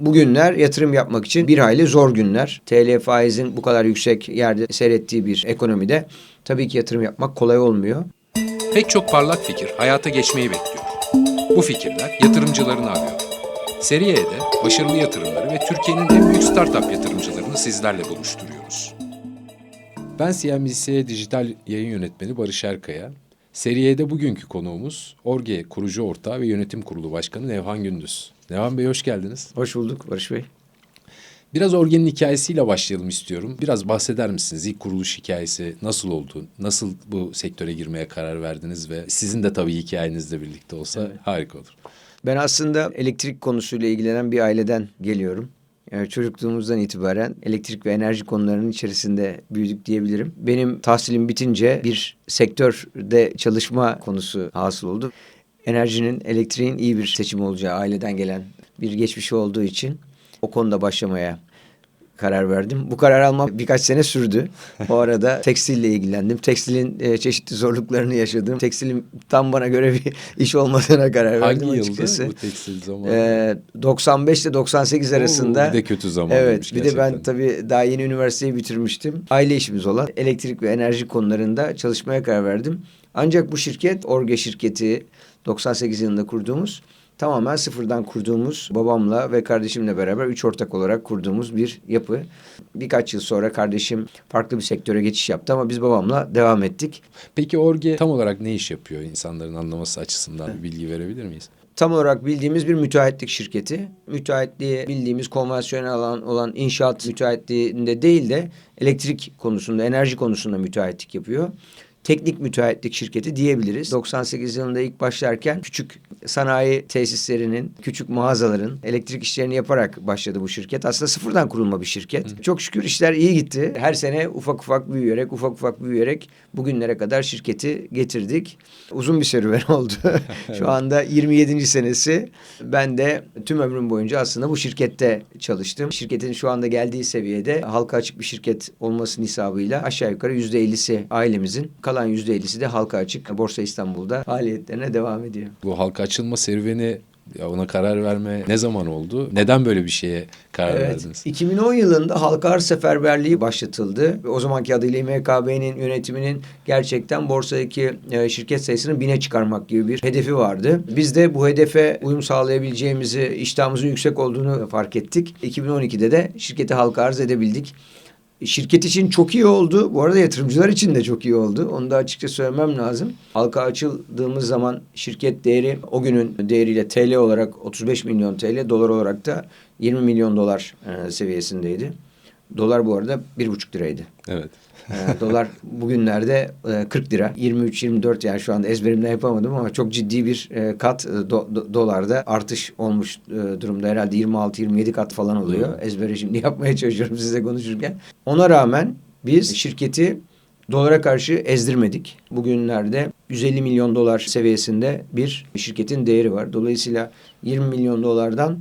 Bugünler yatırım yapmak için bir hayli zor günler. TL faizin bu kadar yüksek yerde seyrettiği bir ekonomide tabii ki yatırım yapmak kolay olmuyor. Pek çok parlak fikir hayata geçmeyi bekliyor. Bu fikirler yatırımcılarını arıyor. Seri E'de başarılı yatırımları ve Türkiye'nin en büyük startup yatırımcılarını sizlerle buluşturuyoruz. Ben CNBC Dijital Yayın Yönetmeni Barış Erkaya. Seri E'de bugünkü konuğumuz Orge kurucu ortağı ve yönetim kurulu başkanı Nevhan Gündüz. Nevhan Bey hoş geldiniz. Hoş bulduk Barış Bey. Biraz Orge'nin hikayesiyle başlayalım istiyorum. Biraz bahseder misiniz? İlk kuruluş hikayesi nasıl oldu? Nasıl bu sektöre girmeye karar verdiniz ve sizin de tabii hikayenizle birlikte olsa harika olur. Ben aslında elektrik konusuyla ilgilenen bir aileden geliyorum. Yani çocukluğumuzdan itibaren elektrik ve enerji konularının içerisinde büyüdük diyebilirim. Benim tahsilim bitince bir sektörde çalışma konusu hasıl oldu. Enerjinin, elektriğin iyi bir seçim olacağı aileden gelen bir geçmişi olduğu için o konuda başlamaya karar verdim. Bu karar almam birkaç sene sürdü. O arada tekstille ilgilendim. Tekstilin e, çeşitli zorluklarını yaşadım. Tekstilin tam bana göre bir iş olmadığına karar verdim Hangi açıkçası. yılda bu tekstil zamanı? Ee, 95 ile 98 arasında. bir de kötü zaman Evet. Bir de gerçekten. ben tabii daha yeni üniversiteyi bitirmiştim. Aile işimiz olan elektrik ve enerji konularında çalışmaya karar verdim. Ancak bu şirket Orge şirketi 98 yılında kurduğumuz tamamen sıfırdan kurduğumuz babamla ve kardeşimle beraber üç ortak olarak kurduğumuz bir yapı. Birkaç yıl sonra kardeşim farklı bir sektöre geçiş yaptı ama biz babamla devam ettik. Peki Orge tam olarak ne iş yapıyor insanların anlaması açısından bilgi verebilir miyiz? Tam olarak bildiğimiz bir müteahhitlik şirketi. Müteahhitliği bildiğimiz konvansiyonel alan olan inşaat müteahhitliğinde değil de elektrik konusunda, enerji konusunda müteahhitlik yapıyor. Teknik müteahhitlik şirketi diyebiliriz. 98 yılında ilk başlarken küçük sanayi tesislerinin, küçük mağazaların elektrik işlerini yaparak başladı bu şirket. Aslında sıfırdan kurulma bir şirket. Çok şükür işler iyi gitti. Her sene ufak ufak büyüyerek, ufak ufak büyüyerek bugünlere kadar şirketi getirdik. Uzun bir serüven oldu. Şu anda 27. senesi. Ben de tüm ömrüm boyunca aslında bu şirkette çalıştım. Şirketin şu anda geldiği seviyede halka açık bir şirket olması nisabıyla aşağı yukarı %50'si ailemizin, kalan %50'si de halka açık Borsa İstanbul'da faaliyetlerine devam ediyor. Bu halka açılma serüveni ya ona karar verme ne zaman oldu? Neden böyle bir şeye karar Evet. verdiniz? 2010 yılında halka arz seferberliği başlatıldı. O zamanki adıyla İMKB'nin yönetiminin gerçekten borsadaki e, şirket sayısını bine çıkarmak gibi bir hedefi vardı. Biz de bu hedefe uyum sağlayabileceğimizi, iştahımızın yüksek olduğunu fark ettik. 2012'de de şirketi halka arz edebildik. Şirket için çok iyi oldu. Bu arada yatırımcılar için de çok iyi oldu. Onu da açıkça söylemem lazım. Halka açıldığımız zaman şirket değeri o günün değeriyle TL olarak 35 milyon TL, dolar olarak da 20 milyon dolar e, seviyesindeydi. Dolar bu arada bir buçuk liraydı. Evet. E, dolar bugünlerde e, 40 lira. 23-24 yani şu anda ezberimden yapamadım ama çok ciddi bir e, kat e, do- do- dolarda artış olmuş e, durumda. Herhalde 26-27 kat falan oluyor. Ezbere şimdi yapmaya çalışıyorum size konuşurken. Ona rağmen biz şirketi dolara karşı ezdirmedik. Bugünlerde 150 milyon dolar seviyesinde bir şirketin değeri var. Dolayısıyla 20 milyon dolardan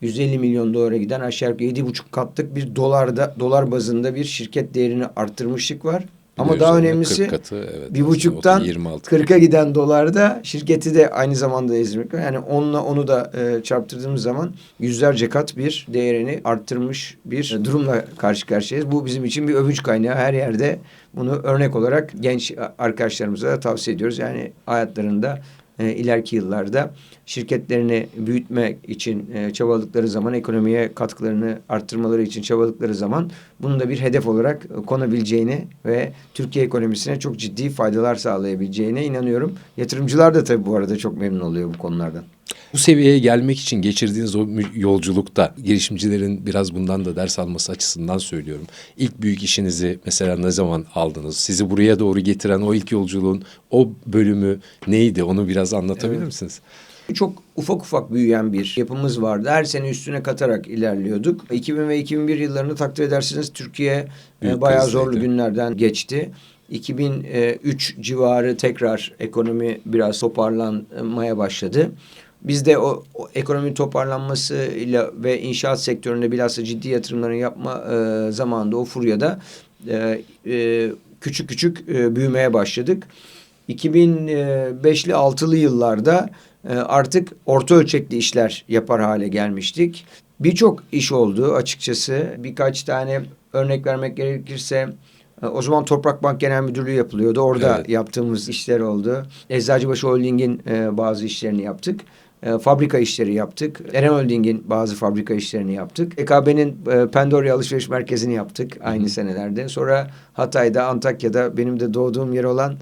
150 milyon dolara giden aşağı yukarı 7,5 katlık bir dolarda dolar bazında bir şirket değerini arttırmışlık var. Ama daha önemlisi 40 katı, evet, bir buçuktan 26 40'a giden dolarda şirketi de aynı zamanda var. Yani onunla onu da e, çarptırdığımız zaman yüzlerce kat bir değerini arttırmış bir durumla karşı karşıyayız. Bu bizim için bir övünç kaynağı. Her yerde bunu örnek olarak genç arkadaşlarımıza da tavsiye ediyoruz. Yani hayatlarında e, ileriki yıllarda şirketlerini büyütmek için e, çabaladıkları zaman, ekonomiye katkılarını arttırmaları için çabaladıkları zaman bunun da bir hedef olarak e, konabileceğini ve Türkiye ekonomisine çok ciddi faydalar sağlayabileceğine inanıyorum. Yatırımcılar da tabii bu arada çok memnun oluyor bu konulardan. Bu seviyeye gelmek için geçirdiğiniz o yolculukta girişimcilerin biraz bundan da ders alması açısından söylüyorum. İlk büyük işinizi mesela ne zaman aldınız? Sizi buraya doğru getiren o ilk yolculuğun o bölümü neydi? Onu biraz anlatabilir Evet. misiniz? Çok ufak ufak büyüyen bir yapımız vardı. Her sene üstüne katarak ilerliyorduk. 2000 ve 2001 yıllarını takdir edersiniz Türkiye Büyük e, bayağı krizdeydi. zorlu günlerden geçti. 2003 civarı tekrar ekonomi biraz toparlanmaya başladı. Biz de o, o ekonomi toparlanmasıyla ve inşaat sektöründe bilhassa ciddi yatırımların yapma e, zamanında o furyada e, e, küçük küçük e, büyümeye başladık. 2005'li 6'lı yıllarda e, artık orta ölçekli işler yapar hale gelmiştik. Birçok iş oldu açıkçası. Birkaç tane örnek vermek gerekirse e, o zaman Toprak Bank Genel Müdürlüğü yapılıyordu. Orada Evet. yaptığımız işler oldu. Eczacıbaşı Holding'in e, bazı işlerini yaptık. E, fabrika işleri yaptık. Eren Holding'in bazı fabrika işlerini yaptık. EKB'nin e, Pandorya Alışveriş Merkezi'ni yaptık aynı senelerde. Sonra Hatay'da, Antakya'da benim de doğduğum yer olan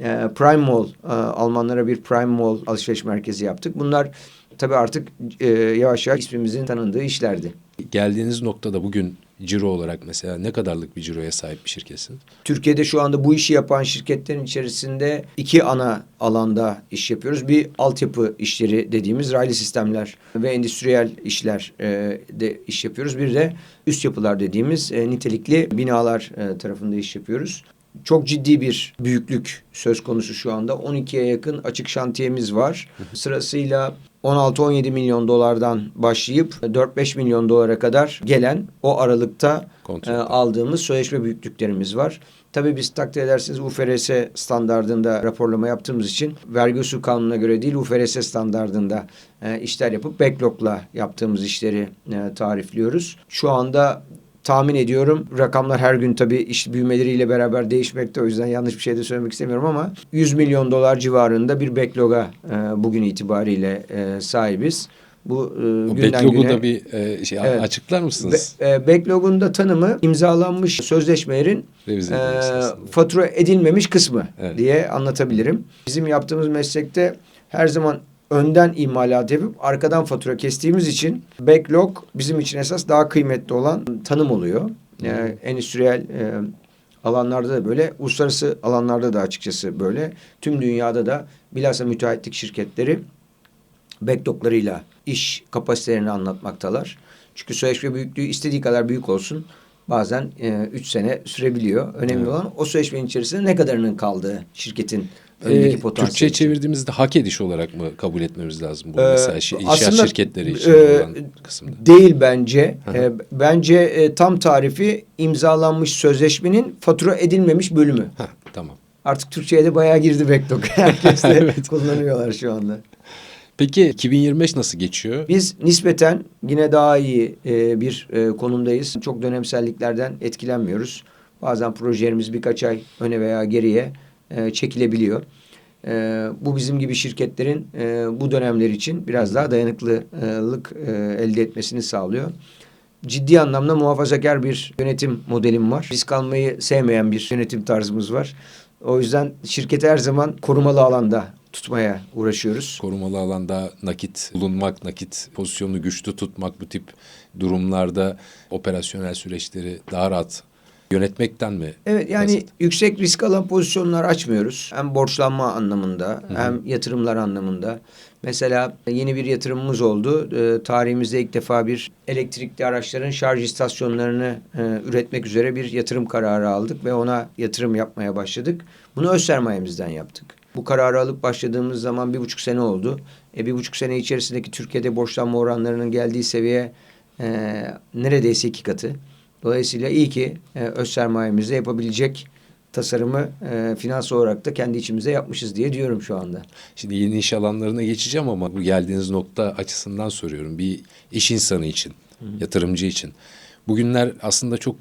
e, Prime Mall, e, Almanlara bir Prime Mall alışveriş merkezi yaptık. Bunlar tabii artık e, yavaş yavaş ismimizin tanındığı işlerdi. Geldiğiniz noktada bugün ciro olarak mesela ne kadarlık bir ciroya sahip bir şirketsin? Türkiye'de şu anda bu işi yapan şirketlerin içerisinde iki ana alanda iş yapıyoruz. Bir altyapı işleri dediğimiz raylı sistemler ve endüstriyel işler e, de iş yapıyoruz. Bir de üst yapılar dediğimiz e, nitelikli binalar e, tarafında iş yapıyoruz. Çok ciddi bir büyüklük söz konusu şu anda. 12'ye yakın açık şantiyemiz var. Sırasıyla 16-17 milyon dolardan başlayıp 4-5 milyon dolara kadar gelen o aralıkta e, aldığımız sözleşme büyüklüklerimiz var. Tabii biz takdir edersiniz UFRS standardında raporlama yaptığımız için vergi usul kanununa göre değil UFRS standardında e, işler yapıp backlogla yaptığımız işleri e, tarifliyoruz. Şu anda tahmin ediyorum rakamlar her gün tabii iş büyümeleriyle beraber değişmekte o yüzden yanlış bir şey de söylemek istemiyorum ama 100 milyon dolar civarında bir backloga e, bugün itibariyle e, sahibiz. Bu e, O günden backlog'u güne da bir e, şey Evet. açıklar mısınız? Be, e, backlog'un da tanımı imzalanmış sözleşmelerin Revize e, fatura edilmemiş kısmı Evet. diye anlatabilirim. Bizim yaptığımız meslekte her zaman önden imalat yapıp arkadan fatura kestiğimiz için backlog bizim için esas daha kıymetli olan tanım oluyor. E, endüstriyel e, alanlarda da böyle, uluslararası alanlarda da açıkçası böyle. Tüm dünyada da bilhassa müteahhitlik şirketleri backloglarıyla iş kapasitelerini anlatmaktalar. Çünkü sözleşme büyüklüğü istediği kadar büyük olsun bazen 3 sene sürebiliyor. Önemli Evet. olan o sözleşmenin içerisinde ne kadarının kaldığı şirketin önündeki Ee, potansiyel. Türkçe çevirdiğimizde hak ediş olarak mı kabul etmemiz lazım bu Ee, mesela şi- inşaat aslında, şirketleri için e, olan kısımda? Değil bence. Hı hı. E, bence e, tam tarifi imzalanmış sözleşmenin fatura edilmemiş bölümü. Heh, tamam. Artık Türkçe'ye de bayağı girdi backlog. Herkes de Evet. kullanıyorlar şu anda. Peki 2025 nasıl geçiyor? Biz nispeten yine daha iyi e, bir e, konumdayız. Çok dönemselliklerden etkilenmiyoruz. Bazen projelerimiz birkaç ay öne veya geriye e, çekilebiliyor. E, bu bizim gibi şirketlerin e, bu dönemler için biraz daha dayanıklılık e, elde etmesini sağlıyor. Ciddi anlamda muhafazakar bir yönetim modelim var. Risk almayı sevmeyen bir yönetim tarzımız var. O yüzden şirketi her zaman korumalı alanda tutmaya uğraşıyoruz. Korumalı alanda nakit bulunmak, nakit pozisyonunu güçlü tutmak bu tip durumlarda operasyonel süreçleri daha rahat yönetmekten mi? Evet yani Basit. yüksek risk alan pozisyonlar açmıyoruz. Hem borçlanma anlamında hem yatırımlar anlamında. Mesela yeni bir yatırımımız oldu. Ee, tarihimizde ilk defa bir elektrikli araçların şarj istasyonlarını e, üretmek üzere bir yatırım kararı aldık ve ona yatırım yapmaya başladık. Bunu öz sermayemizden yaptık. Bu kararı alıp başladığımız zaman bir buçuk sene oldu. E, bir buçuk sene içerisindeki Türkiye'de borçlanma oranlarının geldiği seviye e, neredeyse iki katı. Dolayısıyla iyi ki e, öz sermayemizle yapabilecek tasarımı e, finans olarak da kendi içimize yapmışız diye diyorum şu anda. Şimdi yeni iş alanlarına geçeceğim ama bu geldiğiniz nokta açısından soruyorum. Bir iş insanı için, yatırımcı için. Bugünler aslında çok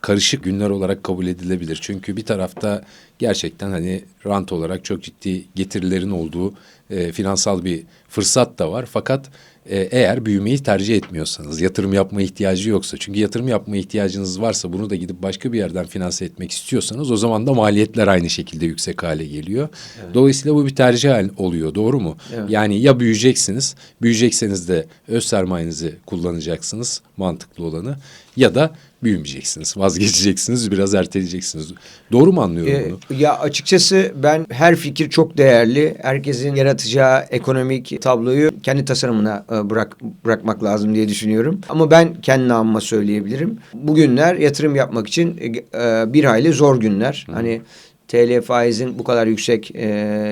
karışık günler olarak kabul edilebilir. Çünkü bir tarafta gerçekten hani rant olarak çok ciddi getirilerin olduğu e, finansal bir fırsat da var. Fakat e, eğer büyümeyi tercih etmiyorsanız, yatırım yapma ihtiyacı yoksa. Çünkü yatırım yapma ihtiyacınız varsa bunu da gidip başka bir yerden finanse etmek istiyorsanız o zaman da maliyetler aynı şekilde yüksek hale geliyor. Dolayısıyla bu bir tercih oluyor doğru mu? Evet. Yani ya büyüyeceksiniz, büyüyecekseniz de öz sermayenizi kullanacaksınız mantıklı olanı ya da büyümeyeceksiniz, vazgeçeceksiniz, biraz erteleyeceksiniz. Doğru mu anlıyorum E, bunu? ya açıkçası ben her fikir çok değerli. Herkesin yaratacağı ekonomik tabloyu kendi tasarımına e, bırak bırakmak lazım diye düşünüyorum. Ama ben kendi namıma söyleyebilirim. Bugünler yatırım yapmak için e, e, bir hayli zor günler. Hani TL faizin bu kadar yüksek e,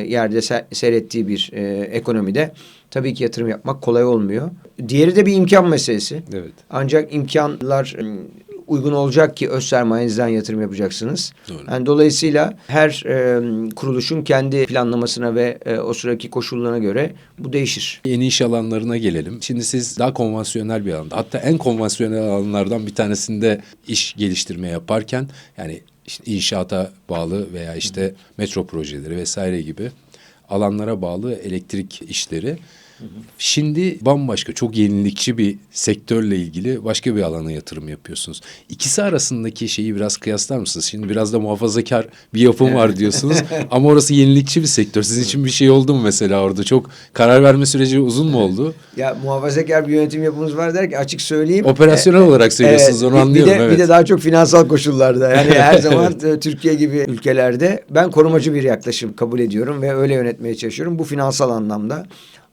yerde se- seyrettiği bir e, ekonomide tabii ki yatırım yapmak kolay olmuyor. Diğeri de bir imkan meselesi. Evet. Ancak imkanlar uygun olacak ki öz sermayenizden yatırım yapacaksınız. Doğru. Yani dolayısıyla her e, kuruluşun kendi planlamasına ve e, o sıraki koşullarına göre bu değişir. Yeni iş alanlarına gelelim. Şimdi siz daha konvansiyonel bir alanda hatta en konvansiyonel alanlardan bir tanesinde iş geliştirme yaparken yani işte inşaata bağlı veya işte metro projeleri vesaire gibi alanlara bağlı elektrik işleri. Şimdi bambaşka çok yenilikçi bir sektörle ilgili başka bir alana yatırım yapıyorsunuz. İkisi arasındaki şeyi biraz kıyaslar mısınız? Şimdi biraz da muhafazakar bir yapım var diyorsunuz ama orası yenilikçi bir sektör. Sizin için bir şey oldu mu mesela orada? Çok karar verme süreci uzun mu oldu? Ya muhafazakar bir yönetim yapımız var der ki açık söyleyeyim. Operasyonel olarak söylüyorsunuz onu bir- anlıyorum. Bir de, evet. bir de daha çok finansal koşullarda. Yani her zaman e, Türkiye gibi ülkelerde ben korumacı bir yaklaşım kabul ediyorum ve öyle yönetmeye çalışıyorum. Bu finansal anlamda.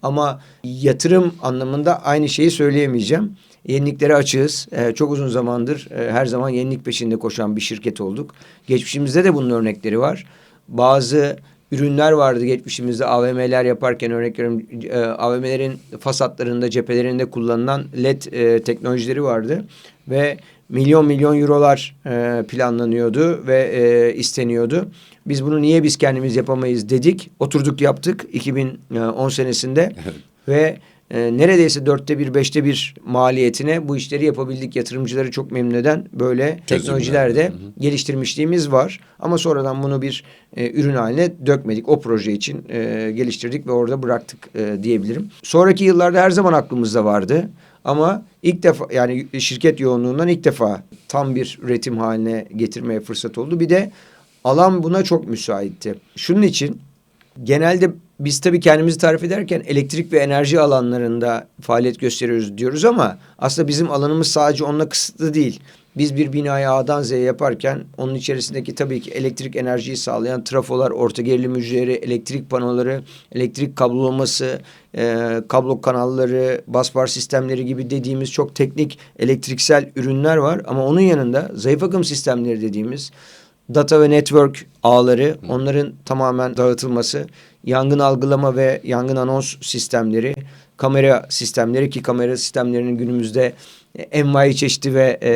Ama yatırım anlamında aynı şeyi söyleyemeyeceğim. Yeniliklere açığız. E, çok uzun zamandır e, her zaman yenilik peşinde koşan bir şirket olduk. Geçmişimizde de bunun örnekleri var. Bazı ürünler vardı geçmişimizde AVM'ler yaparken örnek veriyorum e, AVM'lerin fasatlarında cephelerinde kullanılan LED e, teknolojileri vardı ve milyon milyon eurolar e, planlanıyordu ve e, isteniyordu. Biz bunu niye biz kendimiz yapamayız dedik. Oturduk yaptık 2010 senesinde ve e, neredeyse dörtte bir beşte bir maliyetine bu işleri yapabildik. Yatırımcıları çok memnun eden böyle teknolojiler de geliştirmişliğimiz var. Ama sonradan bunu bir e, ürün haline dökmedik. O proje için e, geliştirdik ve orada bıraktık e, diyebilirim. Sonraki yıllarda her zaman aklımızda vardı. Ama ilk defa yani şirket yoğunluğundan ilk defa tam bir üretim haline getirmeye fırsat oldu. Bir de alan buna çok müsaitti. Şunun için genelde biz tabii kendimizi tarif ederken elektrik ve enerji alanlarında faaliyet gösteriyoruz diyoruz ama aslında bizim alanımız sadece onunla kısıtlı değil. Biz bir binayı A'dan Z'ye yaparken onun içerisindeki tabii ki elektrik enerjiyi sağlayan trafolar, orta gerilim hücreleri, elektrik panoları, elektrik kablolaması, e, kablo kanalları, basbar sistemleri gibi dediğimiz çok teknik elektriksel ürünler var. Ama onun yanında zayıf akım sistemleri dediğimiz data ve network ağları, onların tamamen dağıtılması, yangın algılama ve yangın anons sistemleri, kamera sistemleri ki kamera sistemlerinin günümüzde envai çeşitli ve e,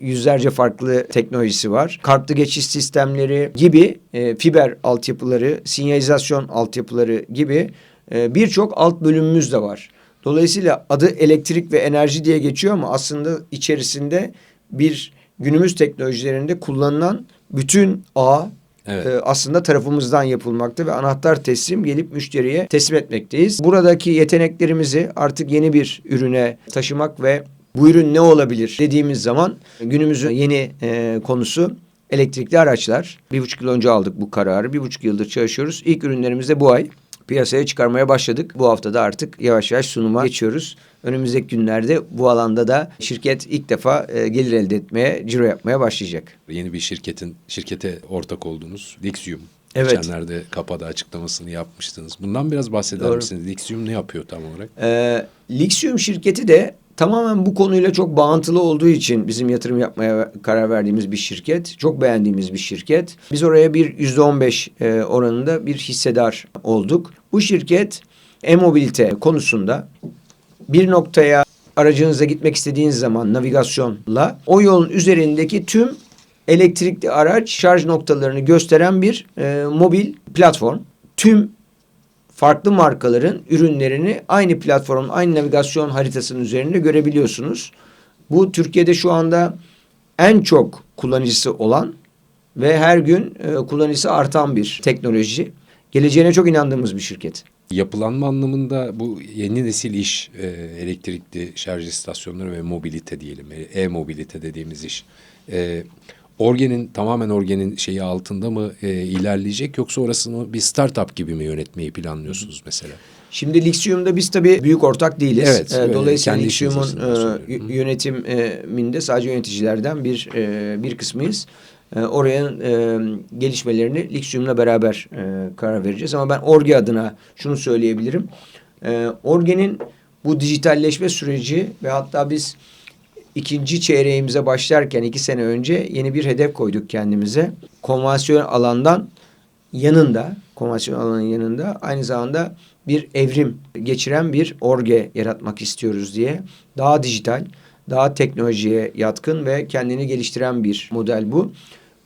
yüzlerce farklı teknolojisi var. Kartlı geçiş sistemleri gibi e, fiber altyapıları, sinyalizasyon altyapıları gibi e, birçok alt bölümümüz de var. Dolayısıyla adı elektrik ve enerji diye geçiyor ama aslında içerisinde bir günümüz teknolojilerinde kullanılan bütün ağ Evet. e, aslında tarafımızdan yapılmakta ve anahtar teslim gelip müşteriye teslim etmekteyiz. Buradaki yeteneklerimizi artık yeni bir ürüne taşımak ve bu ürün ne olabilir dediğimiz zaman günümüzün yeni e, konusu elektrikli araçlar. Bir buçuk yıl önce aldık bu kararı. Bir buçuk yıldır çalışıyoruz. İlk ürünlerimizi de bu ay piyasaya çıkarmaya başladık. Bu hafta da artık yavaş yavaş sunuma geçiyoruz. Önümüzdeki günlerde bu alanda da şirket ilk defa e, gelir elde etmeye, ciro yapmaya başlayacak. Yeni bir şirketin şirkete ortak olduğunuz Lixium. Evet. Geçenlerde Kapa'da açıklamasını yapmıştınız. Bundan biraz bahseder Doğru. misiniz? Lixium ne yapıyor tam olarak? Ee, Lixium şirketi de tamamen bu konuyla çok bağıntılı olduğu için bizim yatırım yapmaya karar verdiğimiz bir şirket. Çok beğendiğimiz bir şirket. Biz oraya bir yüzde on beş e, oranında bir hissedar olduk. Bu şirket e-mobilite konusunda bir noktaya aracınıza gitmek istediğiniz zaman navigasyonla o yolun üzerindeki tüm elektrikli araç şarj noktalarını gösteren bir e, mobil platform. Tüm farklı markaların ürünlerini aynı platformun, aynı navigasyon haritasının üzerinde görebiliyorsunuz. Bu Türkiye'de şu anda en çok kullanıcısı olan ve her gün e, kullanıcısı artan bir teknoloji. Geleceğine çok inandığımız bir şirket. Yapılanma anlamında bu yeni nesil iş e, elektrikli şarj istasyonları ve mobilite diyelim. e, E-mobilite dediğimiz iş. E, Orgen'in tamamen Orgen'in şeyi altında mı e, ilerleyecek yoksa orasını bir startup gibi mi yönetmeyi planlıyorsunuz mesela? Şimdi Lixium'da biz tabii büyük ortak değiliz. Evet, öyle. dolayısıyla Lixium'un e, yönetiminde sadece yöneticilerden bir e, bir kısmıyız. E, oraya e, gelişmelerini Lixium'la beraber e, karar vereceğiz. Ama ben Orge adına şunu söyleyebilirim. E, Orge'nin bu dijitalleşme süreci ve hatta biz ikinci çeyreğimize başlarken iki sene önce yeni bir hedef koyduk kendimize. Konvansiyon alandan yanında, konvansiyon alanın yanında aynı zamanda bir evrim geçiren bir orge yaratmak istiyoruz diye. Daha dijital, daha teknolojiye yatkın ve kendini geliştiren bir model bu.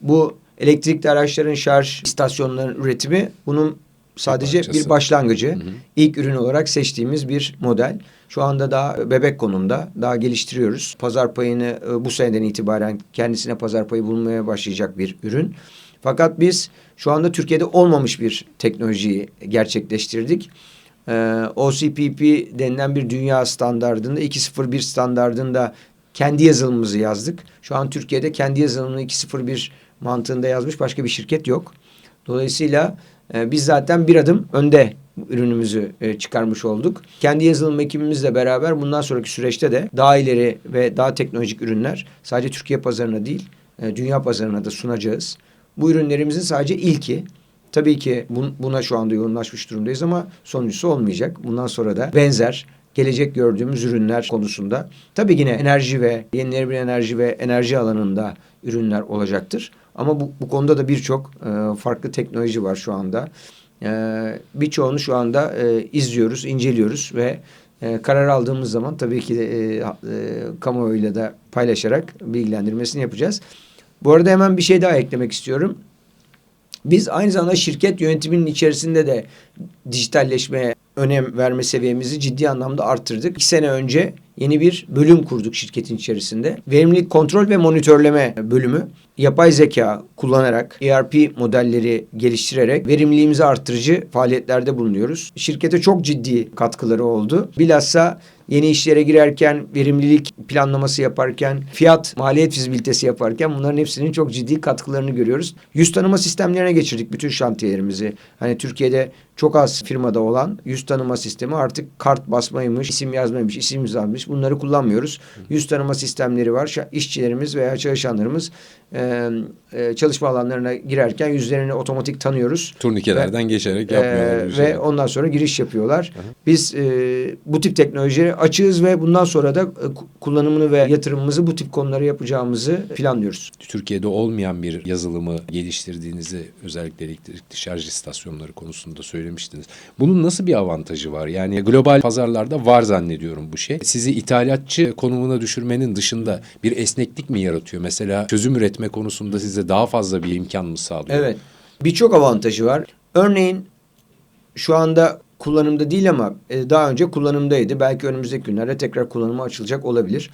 Bu elektrikli araçların şarj istasyonlarının üretimi bunun sadece bir, başlangıcı. İlk ürün olarak seçtiğimiz bir model. Şu anda daha bebek konumda. Daha geliştiriyoruz. Pazar payını e, bu seneden itibaren kendisine pazar payı bulmaya başlayacak bir ürün. Fakat biz şu anda Türkiye'de olmamış bir teknolojiyi gerçekleştirdik. Ee, OCPP denilen bir dünya standardında 201 standardında kendi yazılımımızı yazdık. Şu an Türkiye'de kendi yazılımını 201 mantığında yazmış başka bir şirket yok. Dolayısıyla e, biz zaten bir adım önde ürünümüzü e, çıkarmış olduk. Kendi yazılım ekibimizle beraber bundan sonraki süreçte de daha ileri ve daha teknolojik ürünler sadece Türkiye pazarına değil e, dünya pazarına da sunacağız. Bu ürünlerimizin sadece ilki. Tabii ki bun- buna şu anda yoğunlaşmış durumdayız ama sonuncusu olmayacak. Bundan sonra da benzer gelecek gördüğümüz ürünler konusunda tabii yine enerji ve yenilenebilir enerji ve enerji alanında ürünler olacaktır. Ama bu, bu konuda da birçok e, farklı teknoloji var şu anda. E, birçoğunu şu anda e, izliyoruz, inceliyoruz ve e, karar aldığımız zaman tabii ki de e, e, kamuoyuyla da paylaşarak bilgilendirmesini yapacağız. Bu arada hemen bir şey daha eklemek istiyorum. Biz aynı zamanda şirket yönetiminin içerisinde de dijitalleşmeye önem verme seviyemizi ciddi anlamda arttırdık. İki sene önce yeni bir bölüm kurduk şirketin içerisinde. Verimlilik kontrol ve monitörleme bölümü. Yapay zeka kullanarak, ERP modelleri geliştirerek verimliliğimizi arttırıcı faaliyetlerde bulunuyoruz. Şirkete çok ciddi katkıları oldu. Bilhassa yeni işlere girerken, verimlilik planlaması yaparken, fiyat, maliyet fizibilitesi yaparken bunların hepsinin çok ciddi katkılarını görüyoruz. Yüz tanıma sistemlerine geçirdik bütün şantiyelerimizi. Hani Türkiye'de çok az firmada olan yüz tanıma sistemi artık kart basmaymış, isim yazmaymış, isim yazmış bunları kullanmıyoruz. Yüz tanıma sistemleri var. İşçilerimiz veya çalışanlarımız e, e, çalışma alanlarına girerken yüzlerini otomatik tanıyoruz. Turnikelerden geçerek yapmıyorlar. Ee, bir şey. ve ondan sonra giriş yapıyorlar. Biz e, bu tip teknolojileri açığız ve bundan sonra da e, ku- kullanımını ve yatırımımızı bu tip konulara yapacağımızı planlıyoruz. Türkiye'de olmayan bir yazılımı geliştirdiğinizi özellikle elektrikli şarj istasyonları konusunda söylemiştiniz. Bunun nasıl bir avantajı var? Yani global pazarlarda var zannediyorum bu şey. Sizi ithalatçı konumuna düşürmenin dışında bir esneklik mi yaratıyor? Mesela çözüm üretme konusunda size daha fazla bir imkan mı sağlıyor? Evet. Birçok avantajı var. Örneğin şu anda kullanımda değil ama e, daha önce kullanımdaydı. Belki önümüzdeki günlerde tekrar kullanıma açılacak olabilir.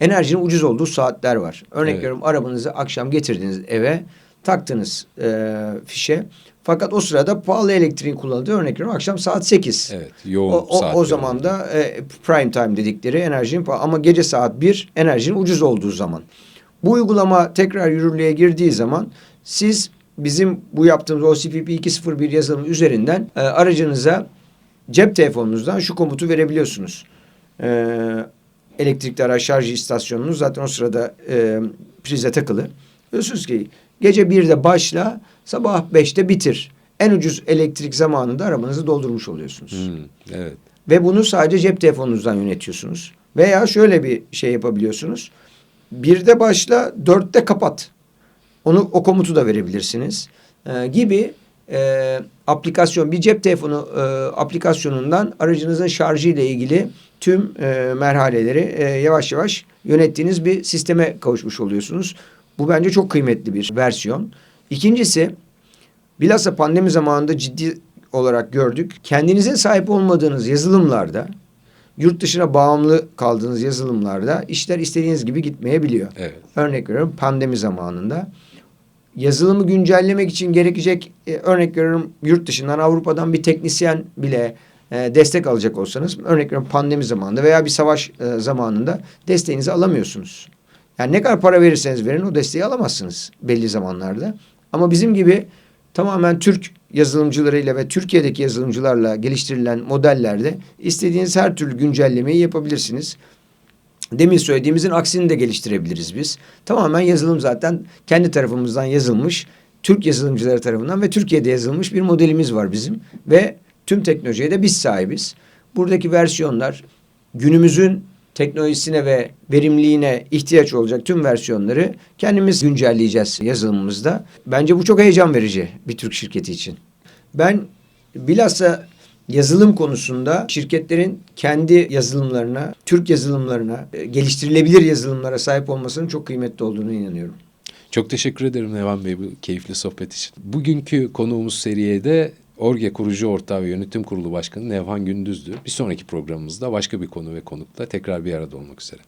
Enerjinin ucuz olduğu saatler var. Örnek Evet. veriyorum arabanızı akşam getirdiniz eve, taktınız e, fişe. Fakat o sırada pahalı elektriğin kullanıldığı örnek veriyorum akşam saat 8. Evet, yoğun O, o, o saatler zaman da e, prime time dedikleri enerjinin ama gece saat 1 enerjinin ucuz olduğu zaman. Bu uygulama tekrar yürürlüğe girdiği zaman siz bizim bu yaptığımız OCPP 201 yazılımı üzerinden e, aracınıza cep telefonunuzdan şu komutu verebiliyorsunuz. E, elektrikli araç şarj istasyonunuz zaten o sırada e, prize takılı. Diyorsunuz ki gece 1'de başla sabah 5'te bitir. En ucuz elektrik zamanında arabanızı doldurmuş oluyorsunuz. Hmm, evet. Ve bunu sadece cep telefonunuzdan yönetiyorsunuz. Veya şöyle bir şey yapabiliyorsunuz. Birde başla, dörtte kapat. Onu o komutu da verebilirsiniz. Ee, gibi e, aplikasyon bir cep telefonu e, aplikasyonundan aracınızın şarjı ile ilgili tüm e, merhaleleri e, yavaş yavaş yönettiğiniz bir sisteme kavuşmuş oluyorsunuz. Bu bence çok kıymetli bir versiyon. İkincisi bilhassa pandemi zamanında ciddi olarak gördük. Kendinizin sahip olmadığınız yazılımlarda yurt dışına bağımlı kaldığınız yazılımlarda işler istediğiniz gibi gitmeyebiliyor. Evet. Örnek veriyorum pandemi zamanında yazılımı güncellemek için gerekecek e, örnek veriyorum yurt dışından Avrupa'dan bir teknisyen bile e, destek alacak olsanız örnek veriyorum pandemi zamanında veya bir savaş e, zamanında desteğinizi alamıyorsunuz. Yani ne kadar para verirseniz verin o desteği alamazsınız belli zamanlarda. Ama bizim gibi tamamen Türk yazılımcılarıyla ve Türkiye'deki yazılımcılarla geliştirilen modellerde istediğiniz her türlü güncellemeyi yapabilirsiniz. Demin söylediğimizin aksini de geliştirebiliriz biz. Tamamen yazılım zaten kendi tarafımızdan yazılmış, Türk yazılımcıları tarafından ve Türkiye'de yazılmış bir modelimiz var bizim. Ve tüm teknolojiye de biz sahibiz. Buradaki versiyonlar günümüzün teknolojisine ve verimliliğine ihtiyaç olacak tüm versiyonları kendimiz güncelleyeceğiz yazılımımızda. Bence bu çok heyecan verici bir Türk şirketi için. Ben bilhassa yazılım konusunda şirketlerin kendi yazılımlarına, Türk yazılımlarına, e, geliştirilebilir yazılımlara sahip olmasının çok kıymetli olduğunu inanıyorum. Çok teşekkür ederim Nevan Bey bu keyifli sohbet için. Bugünkü konuğumuz seriyede Orge kurucu ortağı ve yönetim kurulu başkanı Nevhan Gündüz'dü. Bir sonraki programımızda başka bir konu ve konukla tekrar bir arada olmak üzere.